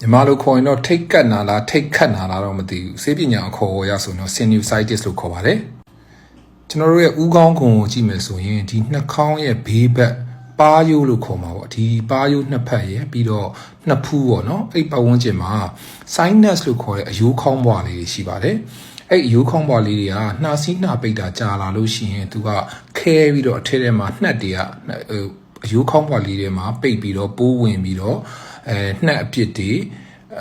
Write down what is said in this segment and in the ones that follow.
မြန်မာလိုခေါ်ရင်တော့ထိတ်ကတ်နာလားထိတ်ခတ်နာလားတော့မသိဘူးစေပညာအခေါ်အဝေါ်ရဆိုတော့ sinusitis လို့ခေါ်ပါတယ်ကျွန်တော်တို့ရဲ့ဥကောင်းခွန်ကိုကြည့်မယ်ဆိုရင်ဒီနှာခေါင်းရဲ့ဘေးဘက်ပါးရိုးလို့ခေါ်မှာပေါ့ဒီပါးရိုးနှစ်ဖက်ရဲ့ပြီးတော့နှစ်ဖူးပေါ့နော်အဲ့ပတ်ဝန်းကျင်မှာ sinus လို့ခေါ်တဲ့အယိုးခေါင်းပွားလေးတွေရှိပါတယ်အဲ့အယိုးခေါင်းပွားလေးတွေကနှာစီးနှာပိတ်တာကြာလာလို့ရှိရင်သူကခဲပြီးတော့အထက်ထဲမှာနှက်တွေကဟို အယိုးခေါင်းပွားလေးတွေမှာပိတ်ပြီးတော့ပိုးဝင်ပြီးတော့အဲနှက်အပြစ်တွေ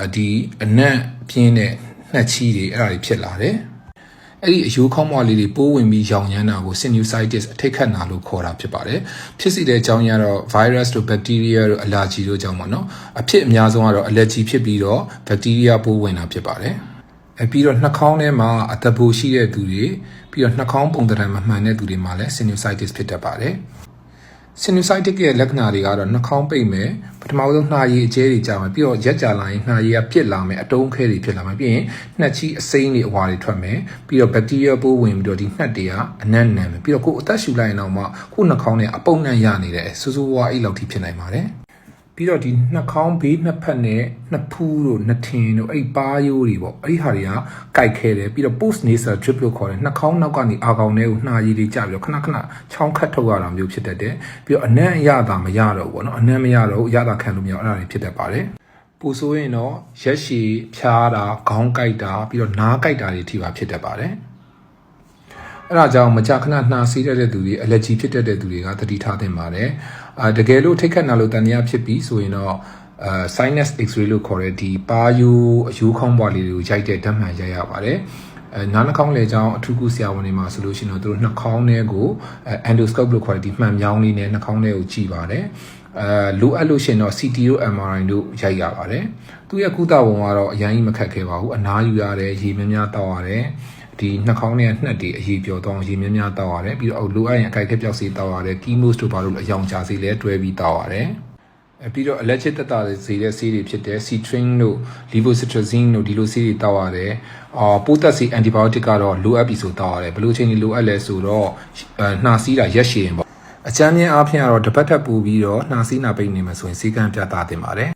အဒီအနက်ပြင်းတဲ့နှက်ချီးတွေအဲ့ဒါတွေဖြစ်လာတယ်အဲ့ဒီအယိုးခေါင်းမွားလေးတွေပိုးဝင်ပြီးရောင်ရမ်းတာကို sinusitis အထိတ်ခတ်နာလို့ခေါ်တာဖြစ်ပါတယ်ဖြစ်စီတဲ့အကြောင်းရတော့ virus တို့ bacteria တို့ allergy တို့ကြောင့်ပေါ့နော်အဖြစ်အများဆုံးကတော့ allergy ဖြစ်ပြီးတော့ bacteria ပိုးဝင်တာဖြစ်ပါတယ်အဲပြီးတော့နှာခေါင်းထဲမှာအသက်ပိုးရှိတဲ့သူတွေပြီးတော့နှာခေါင်းပုံသဏ္ဍာန်မမှန်တဲ့သူတွေမှာလည်း sinusitis ဖြစ်တတ်ပါတယ် sinusitis ရဲ့လက္ခဏာတွေကတော့နှာခေါင်းပိတ်မယ်ပထမဆုံးနှာရည်အကျဲတွေကြာမယ်ပြီးတော့ရက်ကြာလာရင်နှာရည်ကပြစ်လာမယ်အတုံးခဲတွေဖြစ်လာမယ်ပြီးရင်နှက်ချီအစိမ်းတွေအဝါတွေထွက်မယ်ပြီးတော့ဘက်တီးရီးယားပိုးဝင်ပြီးတော့ဒီနှက်တွေကအနက်နံမယ်ပြီးတော့ကိုယ်အသက်ရှူလိုက်ရင်တော့မှကိုယ်နှာခေါင်းနဲ့အပုပ်နှံ့ရနေတယ်စူးစူးဝါးအဲ့လောက်ထိဖြစ်နိုင်ပါတယ် ပြီးတော့ဒီနှာခေါင်းဘေးနှစ်ဖက်နဲ့နှစ်ဖူးတို့နှစ်ထင်တို့အဲ့ပါးရိုးတွေပေါ့အဲ့ဒီဟာတွေကကြိုက်ခဲတယ်ပြီးတော့ post nasal drip လို့ခေါ်တယ်နှာခေါင်းနောက်ကနေအာကောင်တွေကိုနှာရည်တွေကျပြီးတော့ခဏခဏချောင်းခတ်ထုတ်ရတာမျိုးဖြစ်တတ်တယ်ပြီးတော့အနံ့အရသာမရတော့ဘူးပေါ့နော်အနံ့မရတော့ဘူးအရသာခံလို့မရအောင်အဲ့ဒါတွေဖြစ်တတ်ပါတယ်ပူဆိုးရင်တော့ရက်ရှည်ဖြားတာခေါင်းကိုက်တာပြီးတော့နားကိုက်တာတွေထိပါဖြစ်တတ်ပါတယ် အဲ့ဒါကြောင့်မကြာခဏနှာစီးတတ်တဲ့သူတွေ allergy ဖြစ်တတ်တဲ့သူတွေကသတိထားသင့်ပါတယ်အာတကယ်လို့ထိတ်ခတ်နာလို့တန်တရားဖြစ်ပြီးဆိုရင်တော့အာ sinus x-ray လို့ခေါ်တဲ့ဒီပါယိုအယိုးခေါင်းပွားလေးတွေကိုရိုက်တဲ့ဓာတ်မှန်ရိုက်ရပါတယ်အဲနားနှာခေါင်းလေကြောင်းအထူးကုဆရာဝန်တွေမှာဆိုလို့ရှိရင်တော့သူတို့နှာခေါင်းထဲကိုအဲ endoscope လို့ခေါ်တဲ့ဒီမှန်မြောင်းလေးနဲ့နှာခေါင်းထဲကိုကြည့်ပါတယ်အဲလိုအပ်လို့ရှိရင်တော့ CT တို့ MRI တို့ရိုက်ရပါတယ်သူရဲ့ကုသပုံကတော့အရင်ကြီးမခက်ခဲပါဘူးအနားယူရတယ်ရေများများတောက်ရတယ် ဒီနှာခေါင်းနဲ့နှက်တွေအရေးပြောတော့ရေများများတောက်ရတယ်ပြီးတော့လိုအပ်ရင်အကြိုက်ခက်ပြောက်စေးတောက်ရတယ်ကီမိုစ်တို့ဘာလို့လဲအယောင်ချစေးလဲတွဲပြီးတောက်ရတယ်အဲပြီးတော့ allergic တက်တာစေတဲ့ဆေးတွေဖြစ်တဲ့ Citrin တို့ Levocetirizine တို့ဒီလိုဆေးတွေတောက်ရတယ်အာပိုးသက်ဆေး antibiotic ကတော့လိုအပ်ပြီဆိုတောက်ရတယ်ဘယ်လိုချိန်ကြီးလိုအပ်လဲဆိုတော့အဲနှာစီးတာရက်ရှည်ရင်ပေါ့အချမ်းမြင်အားဖြင့်ကတော့တစ်ပတ်ထပ်ပူပြီးတော့နှာစီးနာပိတ်နေမှာဆိုရင်စီကံပြသတင်ပါတယ်